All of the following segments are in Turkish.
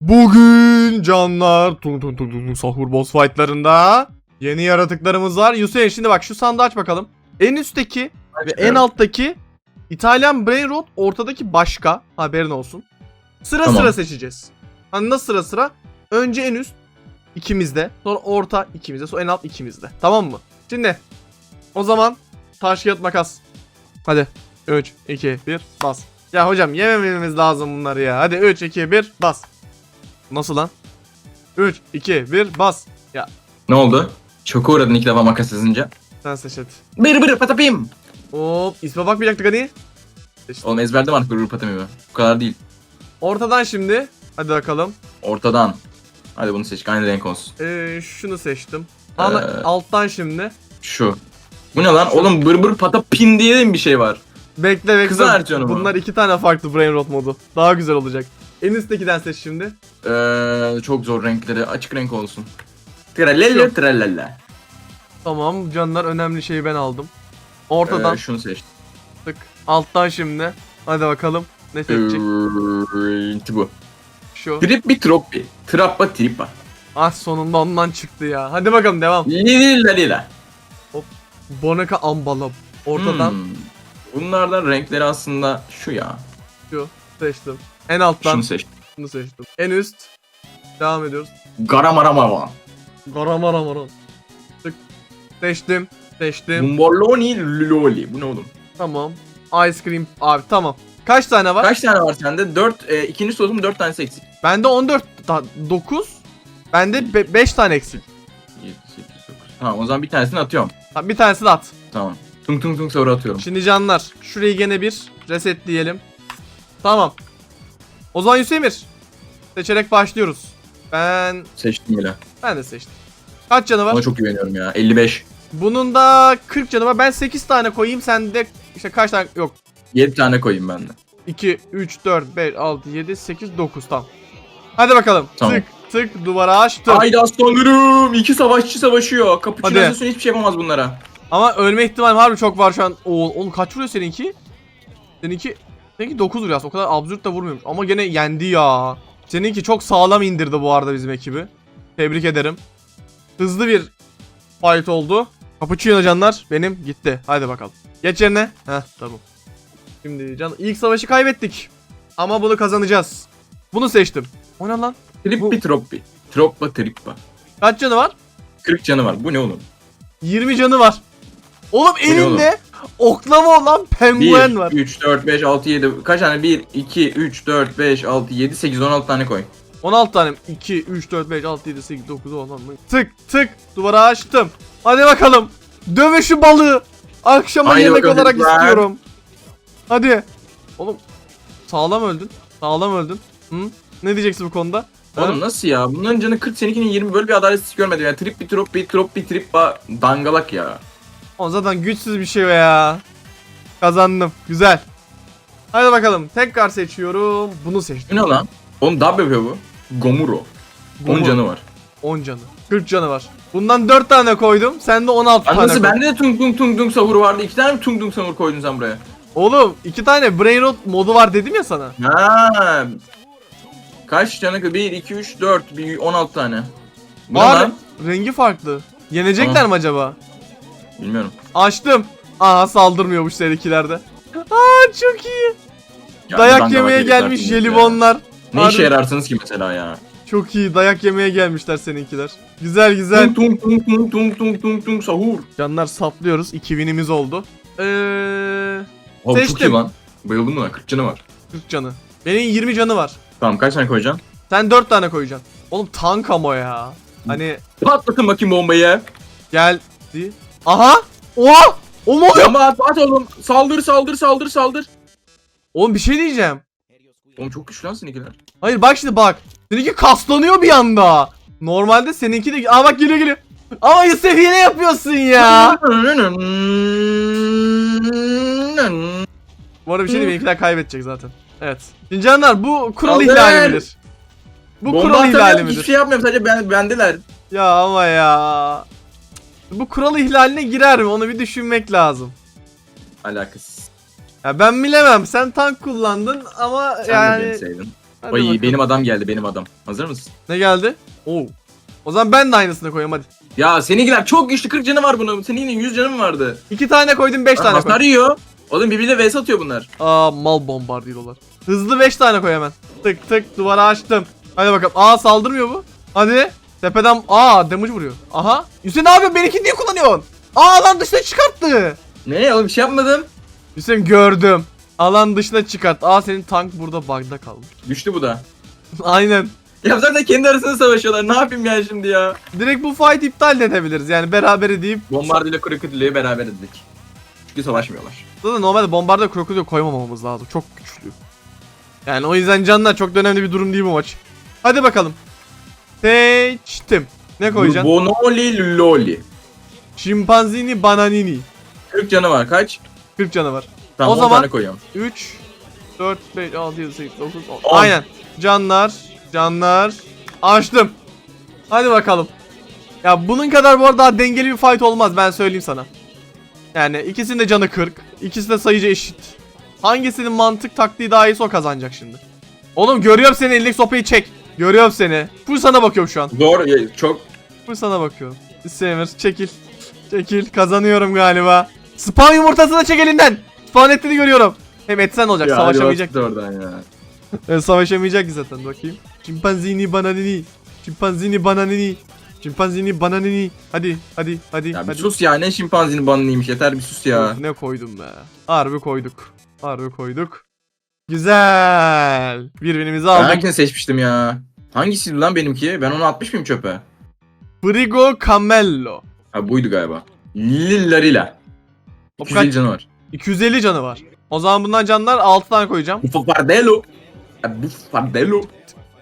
Bugün canlar tung tung tung tung sahur boss fightlarında yeni yaratıklarımız var. Yusuf şimdi bak şu sandığı aç bakalım. En üstteki ve en alttaki İtalyan Brain Rot ortadaki başka haberin olsun. Sıra Tamam. sıra seçeceğiz. Hani nasıl sıra sıra? Önce en üst ikimizde, sonra orta ikimizde, sonra en alt ikimizde. Tamam mı? Şimdi o zaman taş kağıt makas. Hadi 3 2 1 bas. Ya hocam yemememiz lazım bunları ya. Hadi 3 2 1 bas. Nasıl lan? 3 2 1 bas. Ya Ne oldu? Şoka uğradın ilk defa makas yazınca. sen seç hadi. Bir bir patapim. Hop isme bakmayacaktık hani. Oğlum ezberledim artık bir patapimi. Bu kadar değil. Ortadan şimdi. Hadi bakalım. Ortadan. Hadi bunu seç. Aynı renk olsun. Ee, şunu seçtim. Ana, Ee. alttan şimdi. Şu. Bu ne lan? Oğlum bır bır patapin diye de mi bir şey var? Bekle bekle. Versiyonu mu? Bunlar iki tane farklı Brain Rot modu. Daha güzel olacak. En üsttekiden seç şimdi. Ee, çok zor renkleri. Açık renk olsun. Tralala Şu. tralala. Tamam canlar önemli şeyi ben aldım. Ortadan Ee, şunu seç. tık. Alttan şimdi. Hadi bakalım. Ne seçecek? Ee, bu. Şu. Trippi troppi. Trappa trippa. Ah sonunda ondan çıktı ya. Hadi bakalım devam. Lila lila. Boneka ambalab. Ortadan Hmm. Bunlardan renkleri aslında şu ya. şu seçtim. En alttan Şunu seç. şunu seçtim. En üst. Devam ediyoruz. Garamaramava. Garamaramoron. Tık. Seçtim. Seçtim. Bumboloni loli. Bu ne oğlum? Tamam. Ice cream abi tamam. Kaç tane var? Kaç tane var sende? 4, e, ikinci sorum 4 tanesi eksik. Bende 14 ta- 9. Bende 5 tane eksik. 7, 8, 9. Tamam o zaman bir tanesini atıyorum. Ha, Bir tanesi de at. Tamam. Tung tung tung soru atıyorum. Şimdi canlar şurayı gene bir resetleyelim. Tamam. O zaman Yusemir. Seçerek başlıyoruz. Ben Seçtim bile. ben de seçtim. Kaç canı var? Ona çok güveniyorum ya. 55. Bunun da 40 canı var. Ben 8 tane koyayım. Sen de işte kaç tane yok. 7 tane koyayım ben de. 2 3 4 5 6 7 8 9 tamam. Hadi bakalım. Tamam. Tık tık duvara açtım. Haydi aslanlarım. İki savaşçı savaşıyor. Hadi. Kapuçinasyon hiçbir şey yapamaz bunlara. Ama ölme ihtimalim harbi çok var şu an. Oo, oğlum kaç vuruyor seninki? Seninki Seninki 9 vuruyor. O kadar absürt de vurmuyormuş. Ama gene yendi ya. Seninki çok sağlam indirdi bu arada bizim ekibi. Tebrik ederim. Hızlı bir fight oldu. Cappuccino canlar benim gitti. Hadi bakalım. Geç yerine. Heh tamam. Şimdi can ilk savaşı kaybettik. Ama bunu kazanacağız. Bunu seçtim. O ne lan? Trippi troppi. Troppa trippa. Kaç canı var? 40 canı var. Bu ne oğlum? 20 canı var. Oğlum Bu elinde oklava olan penguen 1, var. 3, 4, 5, 6, 7. Kaç tane? 1, 2, 3, 4, 5, 6, 7, 8, 16 tane koy. 16 tane. 2, 3, 4, 5, 6, 7, 8, 9, 10, 11. Tık tık duvara açtım. Hadi bakalım. Döve şu balığı. Akşama Haydi yemek bakalım olarak çocuklar. istiyorum. Hadi. Oğlum sağlam öldün. Sağlam öldün. Hı? Ne diyeceksin bu konuda? Ha? Oğlum nasıl ya? Bunların canı 40 seninkinin 20 böyle bir adaletsiz görmedim ya. Trippi troppi troppi trippa dangalak ya. O zaten güçsüz bir şey be ya. Kazandım. Güzel. Hadi bakalım. Tekrar seçiyorum. Bunu Bu seçtim. ne lan? Oğlum dab yapıyor bu. Gomuro. 10 Gomuro. canı var. 10 canı. 40 canı var. Bundan 4 tane koydum. Sen de 16 Lan tane nasıl koydun. bende de tung tung tung tung sahur vardı. İki tane mi tung tung sahur koydun sen buraya? Oğlum iki tane Brain Rot modu var dedim ya sana. Ha. Kaç tane? 1, 2, 3, 4, 1, 16 tane. Bu ne Var. lan? Rengi farklı. Yenecekler Tamam. mi acaba? Bilmiyorum. Açtım. Aha saldırmıyormuş serinkilerde. Aa çok iyi. Ya, Dayak yemeye gelmiş bunlar ya. jelibonlar. Ne Harbi. işe yararsınız ki mesela ya? Çok iyi. Dayak yemeye gelmişler seninkiler. Güzel güzel. Tung tung tung tung tung tung tung tung sahur. Canlar saplıyoruz. 2 winimiz oldu. Eee... Oğlum çok Seçtim. iyi lan. Bayıldım buna. 40 canı var. 40 canı. Benim 20 canı var. Tamam kaç tane koyacaksın? Sen 4 tane koyacaksın. Oğlum tank ama ya. Hani Patlatın bakayım bombayı. geldi. Aha! Oha! Oğlum, oluyor? Ama at, at oğlum. Saldır saldır saldır saldır. Oğlum bir şey diyeceğim. Oğlum çok güçlü lan seninkiler. Hayır bak şimdi bak. Seninki kaslanıyor bir anda. Normalde seninki de... Aa bak geliyor geliyor. Ama Yusuf yine yapıyorsun ya. Bu arada bir şey değil benimkiler kaybedecek zaten. Evet. Şimdi canlar bu kural Saldır. ihlali midir? Bu Bomba kural ihlali midir? Hiçbir şey yapmıyorum sadece ben, bendeler. Ya ama ya. Bu kural ihlaline girer mi? Onu bir düşünmek lazım. Alakasız. Ya ben bilemem. Sen tank kullandın ama Sen de yani beni sevdin. Hadi Ay bakalım. benim adam geldi benim adam. Hazır mısın? Ne geldi? Oo. O zaman ben de aynısını koyayım hadi. Ya seninkiler çok güçlü 40 canı var bunun. Senin yine 100 canı mı vardı? İki tane koydum beş tane Hasar koy. yiyor. Oğlum birbirine vs atıyor bunlar. Aa mal bombardiyolar. Hızlı 5 tane koy hemen. Tık tık duvara açtım. Hadi bakalım. Aa saldırmıyor bu. Hadi. Tepeden aa damage vuruyor. Aha. Hüseyin abi benimkini niye kullanıyorsun? Aa alan dışına çıkarttı. Ne oğlum bir şey yapmadım. Hüseyin gördüm. Alan dışına çıkart. Aa senin tank burada bug'da kalmış. Düştü bu da. Aynen. Ya zaten kendi arasında savaşıyorlar. Ne yapayım ya şimdi ya? Direkt bu fight iptal edebiliriz. Yani beraber deyip. Bombardıyla Krokodil'i beraber ededik. Çünkü savaşmıyorlar. Zaten normalde bombarda krokodil koymamamız lazım. Çok güçlü. Yani o yüzden canlar çok da önemli bir durum değil bu maç. Hadi bakalım. Seçtim. Ne koyacaksın? Bonoli Loli. Şimpanzini bananini. 40 canı var kaç? 40 canı var. Tamam O 10 zaman- koyuyorum. 3 4 5 6 7 8 9 10. On. Aynen. Canlar, canlar. Açtım. Hadi bakalım. Ya bunun kadar bu arada daha dengeli bir fight olmaz ben söyleyeyim sana. Yani ikisinin de canı 40. İkisi de sayıca eşit. Hangisinin mantık taktiği daha iyisi o kazanacak şimdi. Oğlum görüyorum seni elindeki sopayı çek. Görüyorum seni. Full sana bakıyorum şu an. Zor ya, çok Full sana bakıyorum. Sevmir çekil. Çekil kazanıyorum galiba. Spawn yumurtasını çek elinden. Spawn ettiğini görüyorum. Hem etsen olacak Ya, savaşamayacak. bas oradan ya. Savaşamayacak ki zaten bakayım. Çimpanzini bananini. Çimpanzini bananini. Çimpanzini bananini. Hadi hadi hadi. Ya bir hadi. sus ya ne şimpanzinin banlıymış yeter bir sus ya. Of, ne koydum be. Harbi koyduk. Harbi koyduk. Güzel. Birbirimizi Ben aldık. hangisini seçmiştim ya? Hangisiydi lan benimki? Ben onu atmış mıyım çöpe? Frigo Camello. Ha buydu galiba. Lillarila. O 250 kaç? canı var. 250 canı var. O zaman bundan canlar 6 tane koyacağım. Bufo Fardello. Ya Bufo Fardello.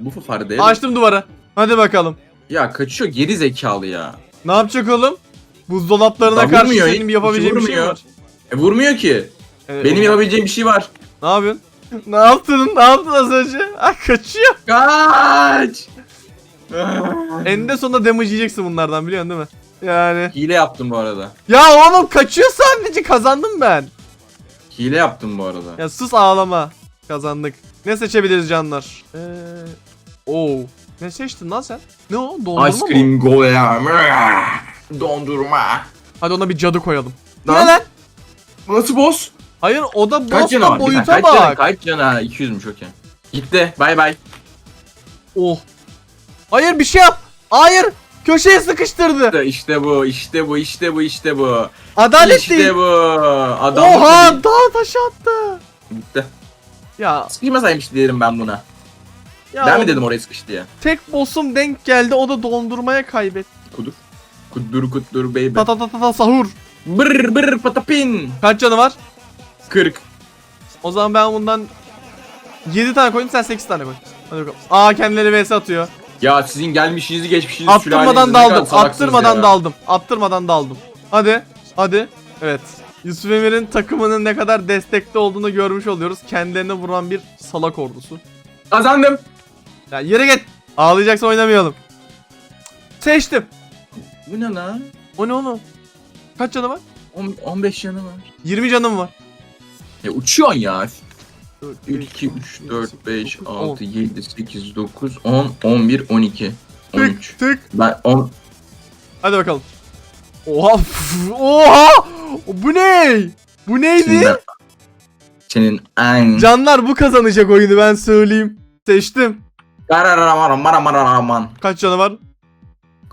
Bufo Fardello. Açtım duvarı. Hadi bakalım. Ya kaçıyor geri zekalı ya. Ne yapacak oğlum? Buzdolaplarına Daha karşı vurmuyor, senin hiç yapabileceğin bir şey vurmuyor. var? E vurmuyor ki. Evet, Benim yapabileceğim bir şey var. Ne yapıyorsun? Ne yaptın? Ne yaptın az önce? Ah kaçıyor. Kaç! Eninde sonunda damage yiyeceksin bunlardan biliyorsun değil mi? Yani. Hile yaptım bu arada. Ya oğlum kaçıyor sadece kazandım ben. Hile yaptım bu arada. Ya sus ağlama. Kazandık. Ne seçebiliriz canlar? Eee. Oo. Ne seçtin lan sen? Ne o? Dondurma Ice mı? cream goyam. Dondurma. Hadi ona bir cadı koyalım. Lan. Ne lan? Bu nasıl boss? Hayır o da Kaç canı boss'ta var? Bir boyuta tane, Kaç canı? bak. Kaç canı? Ha 200'müş okey. Gitti. Bay bay. Oh. Hayır bir şey yap. Hayır. Köşeye sıkıştırdı. İşte bu, işte bu, işte bu, işte bu. Adalet işte değil. bu. Adam Oha dağ taşı attı. Gitti. Ya, Sıkışmasaymış derim ben buna. ya ben mi dedim oraya sıkış diye? Tek boss'um denk geldi o da dondurmaya kaybetti. Kudur. Kudur kudur baby. Ta ta ta ta ta sahur. Brr brr patapin. Kaç canı var? 40. O zaman ben bundan 7 tane koyayım sen 8 tane koy. Hadi bakalım. Aa kendileri vs atıyor. Ya sizin gelmişinizi geçmişinizi Attırmadan da aldım. Attırmadan da aldım. Attırmadan da aldım. Hadi. Hadi. Evet. Yusuf Emir'in takımının ne kadar destekli olduğunu görmüş oluyoruz. Kendilerine vuran bir salak ordusu. Kazandım. Ya yere git. Ağlayacaksan oynamayalım. Seçtim. Bu ne lan? O ne oğlum? Kaç canı var? On- 15 yanı var. 20 canım var. Ya uçuyorsun ya. 4, 3, 2, 3, 4, 5, 6, 7, 8, 9, 10, 11, 12, 13. Tık tık. Ben 10... Hadi bakalım. Oha. Oha. Bu ne? Bu neydi? Şimdi senin en... Canlar bu kazanacak oyunu ben söyleyeyim. Seçtim. Kaç canı var?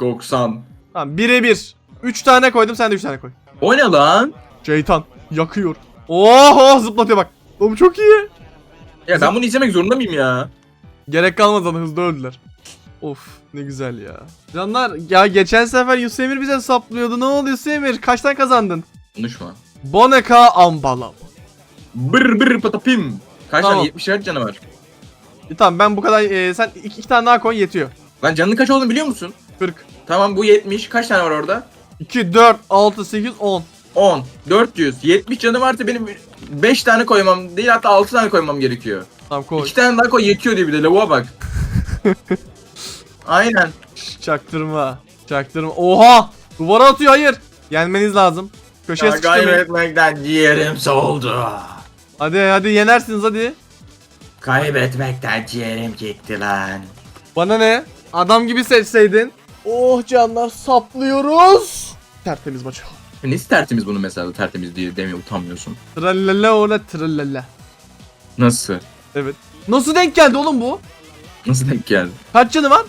90. Tamam birebir. 3 tane koydum sen de 3 tane koy. O ne lan? Şeytan yakıyor. Oho zıplatıyor bak. Oğlum çok iyi. Ya ben bunu izlemek zorunda mıyım ya? Gerek kalmadan hızlı öldüler. Of ne güzel ya. Canlar ya geçen sefer Yusuf Emir bize saplıyordu. Ne oldu Yusuf Emir? Kaçtan kazandın? Konuşma. Boneka ambalam. Bır bır patapim. Kaç Tamam. tane? 70 canı var. E, tamam ben bu kadar e, sen iki, iki tane daha koy yetiyor. Lan canının kaç olduğunu biliyor musun? 40. Tamam bu 70. Kaç tane var orada? 2, 4, 6, 8, 10. 10. 400. 70 canı varsa benim 5 tane koymam değil hatta 6 tane koymam gerekiyor. Tamam koy. 2 tane daha koy yetiyor diye bir de lavuğa bak. Aynen. Çaktırma. Çaktırma. Oha! Duvara atıyor hayır. Yenmeniz lazım. Köşeye Ya sıkıştırmayın. kaybetmekten ciğerim soğudu. Hadi hadi yenersiniz hadi. Kaybetmekten ciğerim çekti lan. Bana ne? Adam gibi seçseydin. Oh canlar saplıyoruz. Tertemiz maç. Nesi tertemiz bunu mesela tertemiz diye demeye utanmıyorsun. Trallala ola trallala. Nasıl? Evet. Nasıl denk geldi oğlum bu? Nasıl denk geldi? Kaç canı var?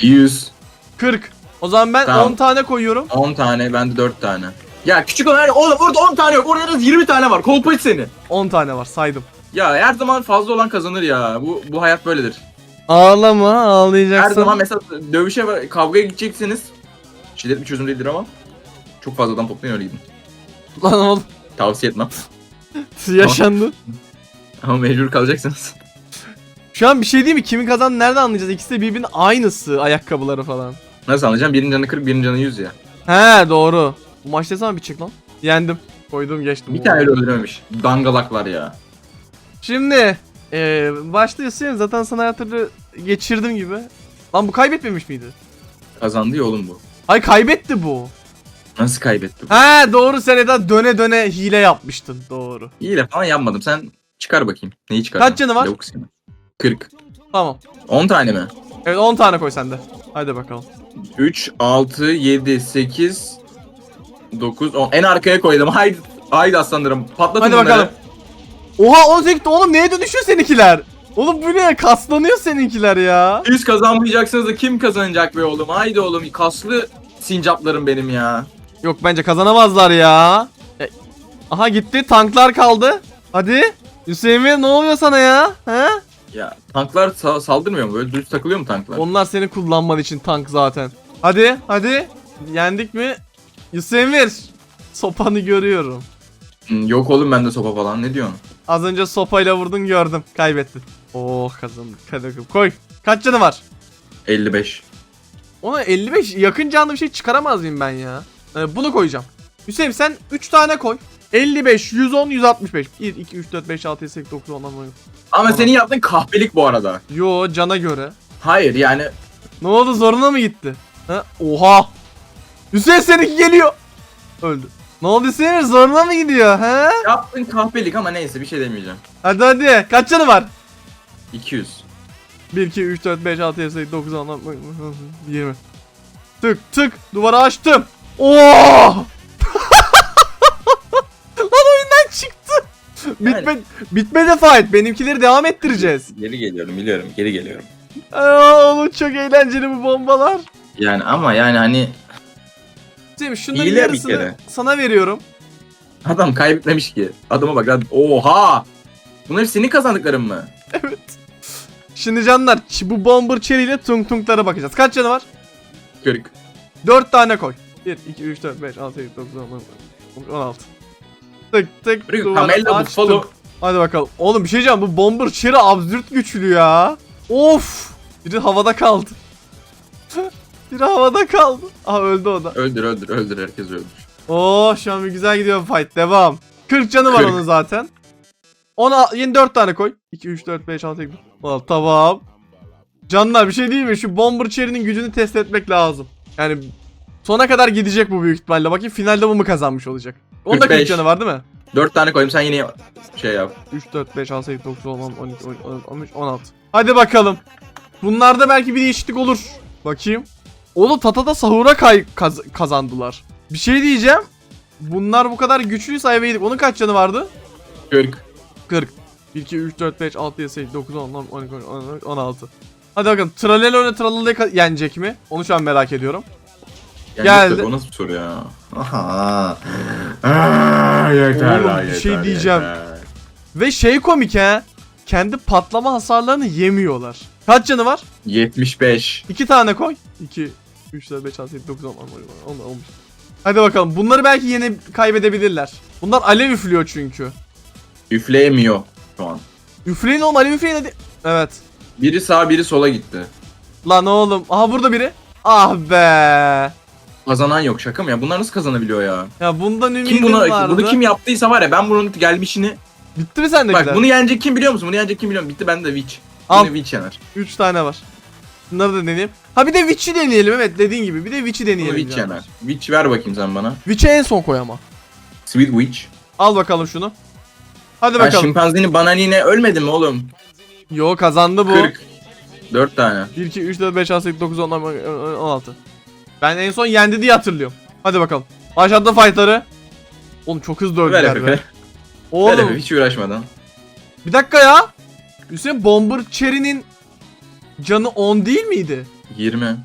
100. 40. O zaman ben Tamam. 10 tane koyuyorum. 10 tane bende 4 tane. Ya küçük olan oğlum orada 10 tane yok orada 20 tane var kolpacı seni. 10 tane var saydım. Ya her zaman fazla olan kazanır ya. Bu bu hayat böyledir. Ağlama Her ağlayacaksın. zaman mesela dövüşe kavgaya gideceksiniz. Şiddet bir çözüm değildir ama. Çok fazla adam toplayın öyle gidin. Lan oğlum Tavsiye etmem. yaşandı. Ama mecbur kalacaksınız. Şu an bir şey değil mi? Kimin kazandığını nereden anlayacağız? İkisi de birbirinin aynısı ayakkabıları falan. Nasıl anlayacağım? Birinin canı 40, birinin canı 100 ya. He doğru. Bu maç ne zaman bitecek lan? Yendim. Koydum geçtim. Bir tane öldürememiş. Dangalaklar ya. Şimdi eee başlıyorsun zaten sana her türlü geçirdim gibi. Lan bu kaybetmemiş miydi? Kazandı ya oğlum bu. Ay kaybetti bu. Nasıl kaybetti bu? He doğru sen Eda döne döne hile yapmıştın. Doğru. De falan yapmadım. Sen çıkar bakayım. Neyi çıkar? Kaç canı var? 40. Tamam. 10 tane mi? Evet 10 tane koy sen de. Hadi bakalım. 3, 6, 7, 8, 9, 10. En arkaya koydum. Haydi. Haydi aslanlarım. Patlatın Hadi bunları. bakalım. Oha 18 oğlum neye dönüşüyor seninkiler? Oğlum bu ne? Kaslanıyor seninkiler ya. Siz kazanmayacaksınız da kim kazanacak be oğlum? Haydi oğlum. Kaslı sincaplarım benim ya. Yok bence kazanamazlar ya. E, Aha gitti tanklar kaldı. Hadi. Hüseyin Bey, ne oluyor sana ya? He? Ya tanklar sa- saldırmıyor mu? Böyle düz takılıyor mu tanklar? Onlar seni kullanman için tank zaten. Hadi hadi. Yendik mi? Hüseyin Sopanı görüyorum. Hmm, Yok oğlum bende sopa falan. Ne diyorsun? Az önce sopayla vurdun gördüm. Kaybettin. Oh kazandık. Hadi bakalım. Koy. Kaç canı var? 55. Ona 55 yakın canlı bir şey çıkaramaz mıyım ben ya? Ee, bunu koyacağım. Hüseyin sen 3 tane koy. 55, 110, 165. 1, 2, 3, 4, 5, 6, 7, 8, 9, 10, 11, 12. Ama Tamam. senin yaptığın kahpelik bu arada. Yo cana göre. Hayır yani Ne oldu zoruna mı gitti? Ha? Oha. Hüseyin seninki geliyor. Öldü. Ne oldu Hüseyin zoruna mı gidiyor ha? yaptığın kahpelik ama neyse bir şey demeyeceğim. Hadi hadi. Kaç canı var? 200. 1, 2, 3, 4, 5, 6, 7, 8, 9, 10, 11, 20. Tık tık. Duvara açtım. Oo! Lan oyundan çıktı. Bitme, bitmedi fight. Benimkileri devam ettireceğiz. Geri geliyorum biliyorum geri geliyorum. Aa, oğlum çok eğlenceli bu bombalar. Yani ama yani hani Hüseyin şunların bir yarısını sana veriyorum. adam kaybetmemiş ki. Adama bak lan oha. Bunlar senin kazandıkların mı? Evet. Şimdi canlar bu bomber cherry ile tung tunglara bakacağız. Kaç canı var? 40. 4 tane koy. 1, 2, 3, 4, 5, 6, 7, 9, 10, 16. Tık tık Camella açtım. Hadi bakalım. Oğlum bir şey diyeceğim bu bomber cherry absürt güçlü ya. Of. Biri havada kaldı. Biri havada kaldı. Aha öldü o da. Öldür öldür öldür herkes öldür. Oo şu an bir güzel gidiyor fight. Devam. 40 canı var 40. onun zaten. Ona yeni 4 tane koy. 2 3 4 5 6 7. Tamam, tamam. Canlar bir şey değil mi? Şu Bomber Cherry'nin gücünü test etmek lazım. Yani sona kadar gidecek bu büyük ihtimalle. Bakayım finalde bu mu kazanmış olacak? Onda 40 45. canı var değil mi? 4 tane koyayım sen yine şey yap. 3 4 5 6 7 9 10 12 13 13 16. Hadi bakalım. Bunlarda belki bir değişiklik olur. Bakayım. Oğlum Tata'da sahura kay kaz- kazandılar. Bir şey diyeceğim. Bunlar bu kadar güçlüyse ayvaydık. Onun kaç canı vardı? 40. 40. 1 2 3 4 5 6 7 8 9 10 12 13 14 16. Hadi bakalım. Tralelo ile Tralala'yı ka- yenecek mi? Onu şu an merak ediyorum. Yani Geldi. O nasıl bir soru ya? Aha. Aa, yeter Oğlum, lan, bir yeter, şey diyeceğim. yeter. Ve şey komik he. Kendi patlama hasarlarını yemiyorlar. Kaç canı var? 75. 2 tane koy. 2 3 4 5 6 7 9 10 10 10 olmuş. Hadi bakalım. Bunları belki yine kaybedebilirler. Bunlar alev üflüyor çünkü. Üfleyemiyor şu an. Üfleyin oğlum alev üfleyin hadi. Evet. Biri sağa biri sola gitti. Lan oğlum. Aha burada biri. Ah be. Kazanan yok şaka mı ya? Bunlar nasıl kazanabiliyor ya? Ya bundan ümidim Kim bunu vardı. bunu kim yaptıysa var ya ben bunun gelmişini Bitti mi sendekiler? Bak bunu yenecek kim biliyor musun? Bunu yenecek kim biliyor musun? Bitti bende Witch. Al. Yine Witch yener. 3 tane var. Bunları da deneyeyim. Ha bir de Witch'i deneyelim evet dediğin gibi. Bir de Witch'i Bunu deneyelim. Witch yener. Witch ver bakayım sen bana. Witch'e en son koy ama. Sweet Witch. Al bakalım şunu. Hadi bakalım. şimpanzenin bananine ölmedin mi oğlum? Yo kazandı bu. 40. 4 tane. 1, 2, 3, 4, 5, 6, 8, 9, 10, 16. Ben en son yendi diye hatırlıyorum. Hadi bakalım. Başlattı fightları. Oğlum çok hızlı Ver öldüler be. Ver Oğlum Efe hiç uğraşmadan. bir dakika ya. Hüseyin Bomber Cherry'nin canı 10 değil miydi? 20.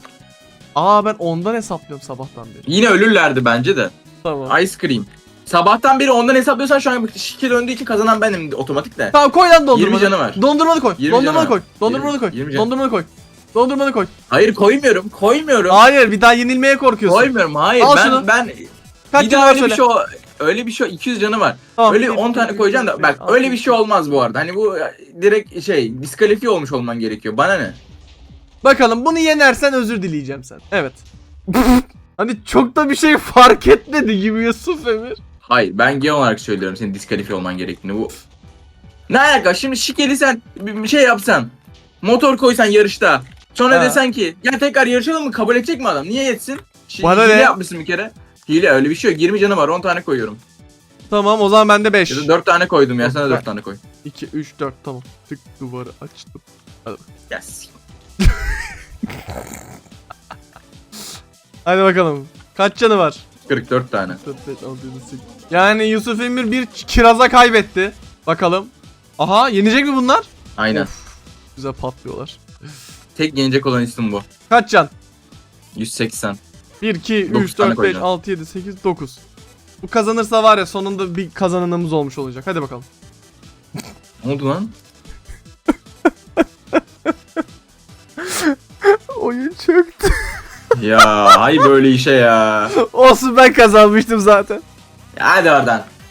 Aa ben ondan hesaplıyorum sabahtan beri. Yine ölürlerdi bence de. Tamam. Ice Cream. Sabahtan beri ondan hesaplıyorsan şu an şike döndüğü için kazanan benim otomatik de. Tamam koy lan 20 dondurmanı. canı var. Dondurmanı koy. 20 Dondurmanı canı koy. var. Dondurmanı 20, koy. 20 canı. Dondurmanı koy. Dondurmanı koy. Hayır koymuyorum. Koymuyorum. Hayır bir daha yenilmeye korkuyorsun. Koymuyorum. Hayır. Al ben şunu. ben Kaç bir daha öyle bir şey o- öyle bir şey 200 canı var. Tamam. öyle Bir, 10 iki, tane koyacağım da bak altı, öyle bir şey olmaz bu arada. Hani bu direkt şey diskalifiye olmuş olman gerekiyor. Bana ne? Bakalım bunu yenersen özür dileyeceğim sen. Evet. hani çok da bir şey fark etmedi gibi Yusuf Emir. Hayır ben genel olarak söylüyorum senin diskalifiye olman gerektiğini. Bu ne alaka? Şimdi şikeli sen bir bir şey yapsan. Motor koysan yarışta. Sonra Ha. desen ki ya tekrar yarışalım mı? Kabul edecek mi adam? Niye yetsin? Şi- Bana hile ne? yapmışsın bir kere. Hile öyle bir şey yok. 20 canı var 10 tane koyuyorum. Tamam o zaman bende 5. Ya da 4 tane koydum ya sana ben- 4 tane koy. 2, 3, 4 tamam. Tık duvarı açtım. Yes. Hadi bakalım. Kaç canı var? 44 tane. 4, 5, 6, 7, 8. Yani Yusuf Emir bir kiraza kaybetti. Bakalım. Aha yenecek mi bunlar? Aynen. Güzel patlıyorlar. Tek yenecek olan isim bu. Kaç can? 180. 1, 2, Dokuz 3, tane 4, 5, koyacağım. 6, 7, 8, 9. Bu kazanırsa var ya sonunda bir kazananımız olmuş olacak. Hadi bakalım. Ne oldu lan? Oyun çöktü. ya hay böyle işe ya. Olsun ben kazanmıştım zaten. Hadi oradan.